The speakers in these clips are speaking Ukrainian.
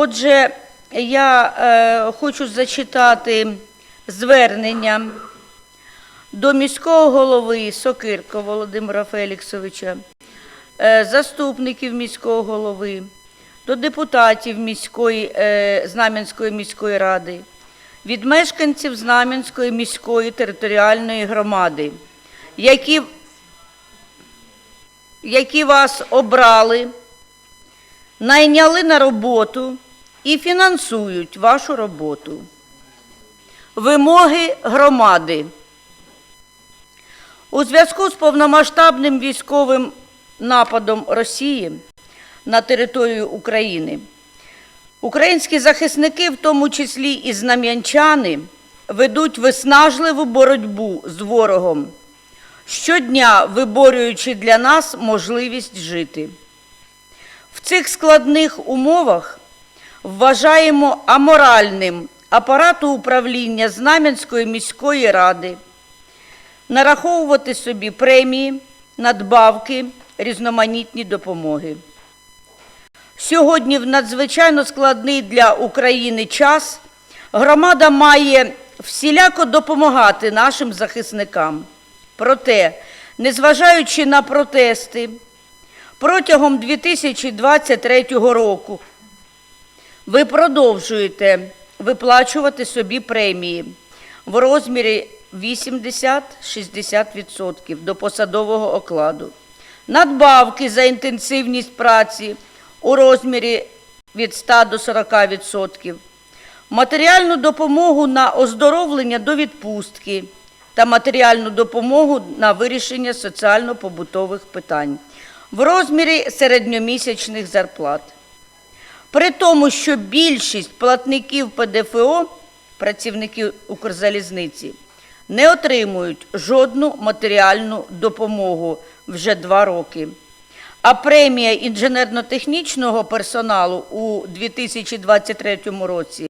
Отже, я е, хочу зачитати звернення до міського голови Сокирко Володимира Феліксовича, е, заступників міського голови, до депутатів міської, е, Знам'янської міської ради, від мешканців Знам'янської міської територіальної громади, які, які вас обрали, найняли на роботу і фінансують вашу роботу. Вимоги громади. У зв'язку з повномасштабним військовим нападом Росії на територію України українські захисники, в тому числі і знам'янчани, ведуть виснажливу боротьбу з ворогом, щодня виборюючи для нас можливість жити. В цих складних умовах вважаємо аморальним апарату управління Знам'янської міської ради нараховувати собі премії, надбавки, різноманітні допомоги. Сьогодні, в надзвичайно складний для України час, громада має всіляко допомагати нашим захисникам. Проте, незважаючи на протести, протягом 2023 року ви продовжуєте виплачувати собі премії в розмірі 80-60% до посадового окладу, надбавки за інтенсивність праці у розмірі від 100 до 40%, матеріальну допомогу на оздоровлення до відпустки та матеріальну допомогу на вирішення соціально-побутових питань в розмірі середньомісячних зарплат. При тому, що більшість платників ПДФО, працівників Укрзалізниці, не отримують жодну матеріальну допомогу вже два роки. А премія інженерно-технічного персоналу у 2023 році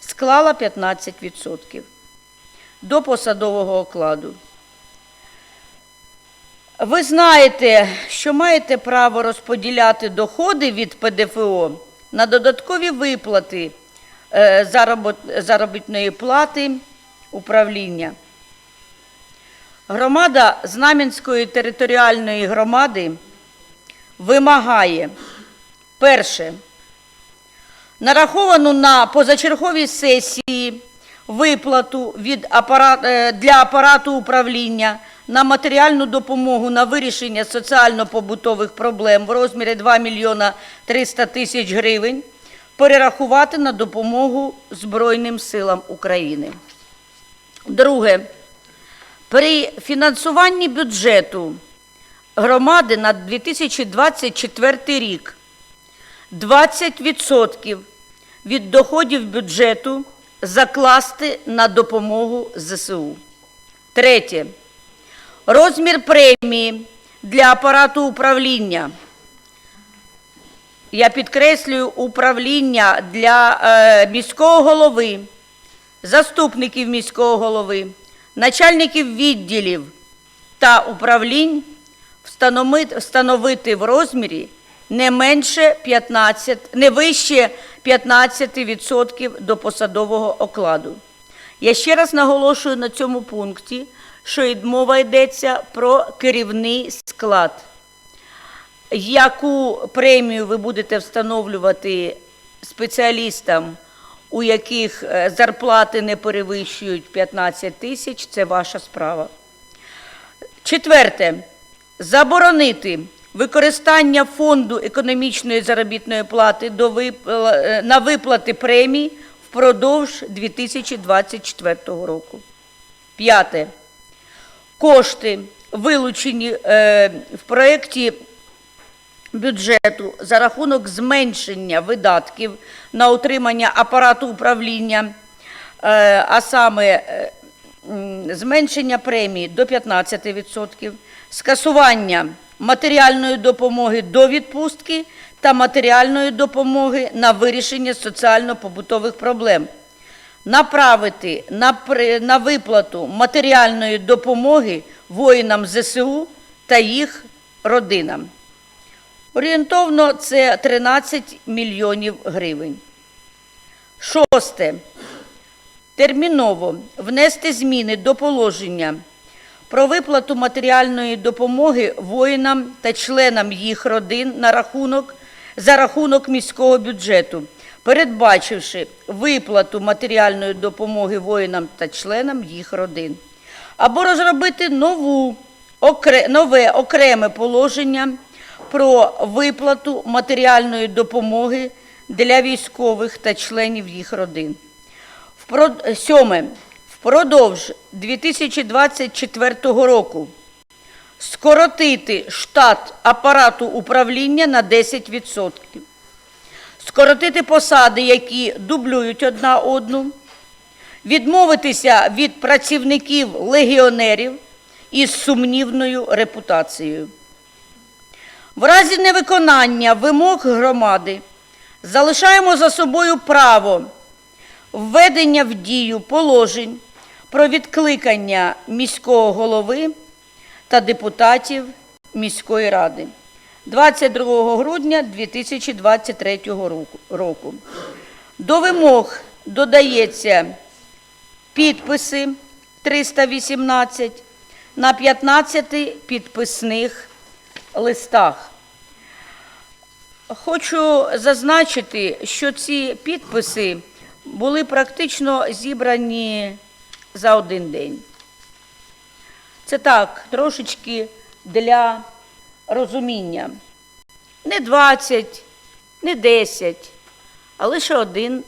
склала 15% до посадового окладу. Ви знаєте, що маєте право розподіляти доходи від ПДФО на додаткові виплати е, заробітної плати управління. Громада Знам'янської територіальної громади вимагає перше нараховану на позачерговій сесії виплату від апарат, е, для апарату управління на матеріальну допомогу на вирішення соціально-побутових проблем в розмірі 2 мільйона 300 тисяч гривень перерахувати на допомогу Збройним силам України. Друге, при фінансуванні бюджету громади на 2024 рік 20% від доходів бюджету закласти на допомогу ЗСУ. Третє. Розмір премії для апарату управління. Я підкреслюю управління для е, міського голови, заступників міського голови, начальників відділів та управлінь встановити, встановити в розмірі не менше 15, не вище 15% до посадового окладу. Я ще раз наголошую на цьому пункті, що мова йдеться про керівний склад. Яку премію ви будете встановлювати спеціалістам, у яких е, зарплати не перевищують 15 тисяч, це ваша справа. Четверте. Заборонити використання фонду економічної заробітної плати до випла- е, на виплати премій впродовж 2024 року. П'яте. Кошти, вилучені е, в проєкті бюджету за рахунок зменшення видатків на утримання апарату управління, е, а саме е, зменшення премії до 15%, скасування матеріальної допомоги до відпустки та матеріальної допомоги на вирішення соціально-побутових проблем направити на, на виплату матеріальної допомоги воїнам ЗСУ та їх родинам. Орієнтовно це 13 мільйонів гривень. Шосте. Терміново внести зміни до положення про виплату матеріальної допомоги воїнам та членам їх родин на рахунок за рахунок міського бюджету, передбачивши виплату матеріальної допомоги воїнам та членам їх родин, або розробити нову окре- нове окреме положення про виплату матеріальної допомоги для військових та членів їх родин. Сьоме. Впродовж 2024 року скоротити штат апарату управління на 10%. Скоротити посади, які дублюють одна одну. Відмовитися від працівників легіонерів із сумнівною репутацією. В разі невиконання вимог громади залишаємо за собою право введення в дію положень про відкликання міського голови та депутатів міської ради 22 грудня 2023 року-. До вимог додається підписи 318 на 15 підписних листах. Хочу зазначити, що ці підписи були практично зібрані за один день. Це так, трошечки для розуміння. Не 20, не 10, а лише один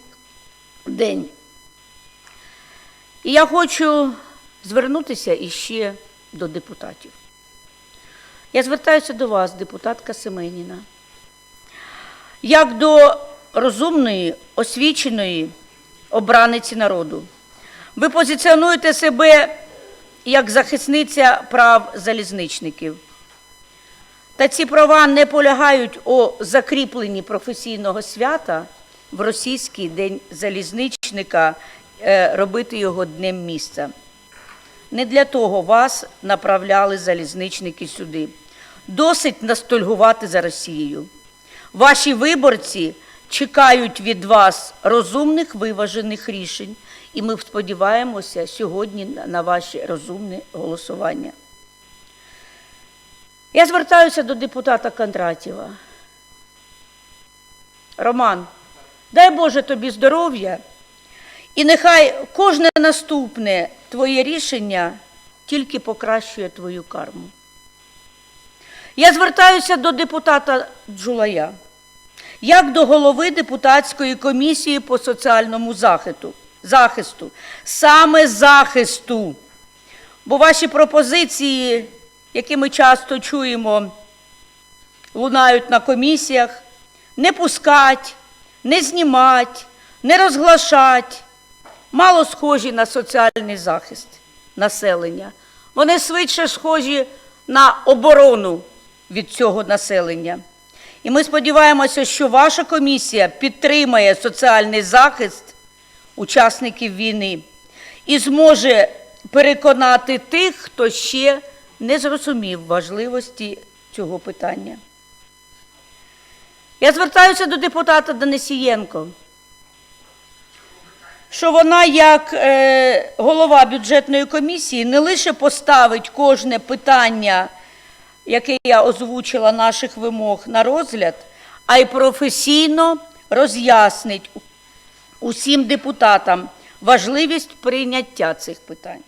день. І я хочу звернутися іще до депутатів. Я звертаюся до вас, депутатка Семеніна, як до розумної, освіченої обраниці народу. Ви позиціонуєте себе як захисниця прав залізничників. Та ці права не полягають у закріпленні професійного свята в російський день залізничника, е, робити його днем місця. Не для того вас направляли залізничники сюди. Досить настольгувати за Росією. Ваші виборці чекають від вас розумних виважених рішень, і ми сподіваємося сьогодні на- ваше розумне голосування. Я звертаюся до депутата Кондратєва. Роман, дай Боже тобі здоров'я, і нехай кожне наступне твоє рішення тільки покращує твою карму. Я звертаюся до депутата Джулая, як до голови депутатської комісії по соціальному захисту, захисту, саме захисту. Бо ваші пропозиції, які ми часто чуємо, лунають на комісіях, не пускать, не знімать, не розглашать, мало схожі на соціальний захист населення. Вони швидше схожі на оборону від цього населення. І ми сподіваємося, що ваша комісія підтримає соціальний захист учасників війни і зможе переконати тих, хто ще не зрозумів важливості цього питання. Я звертаюся до депутата Денисієнко, що вона, як е, голова бюджетної комісії, не лише поставить кожне питання, яке я озвучила наших вимог на розгляд, а й професійно роз'яснить усім депутатам важливість прийняття цих питань.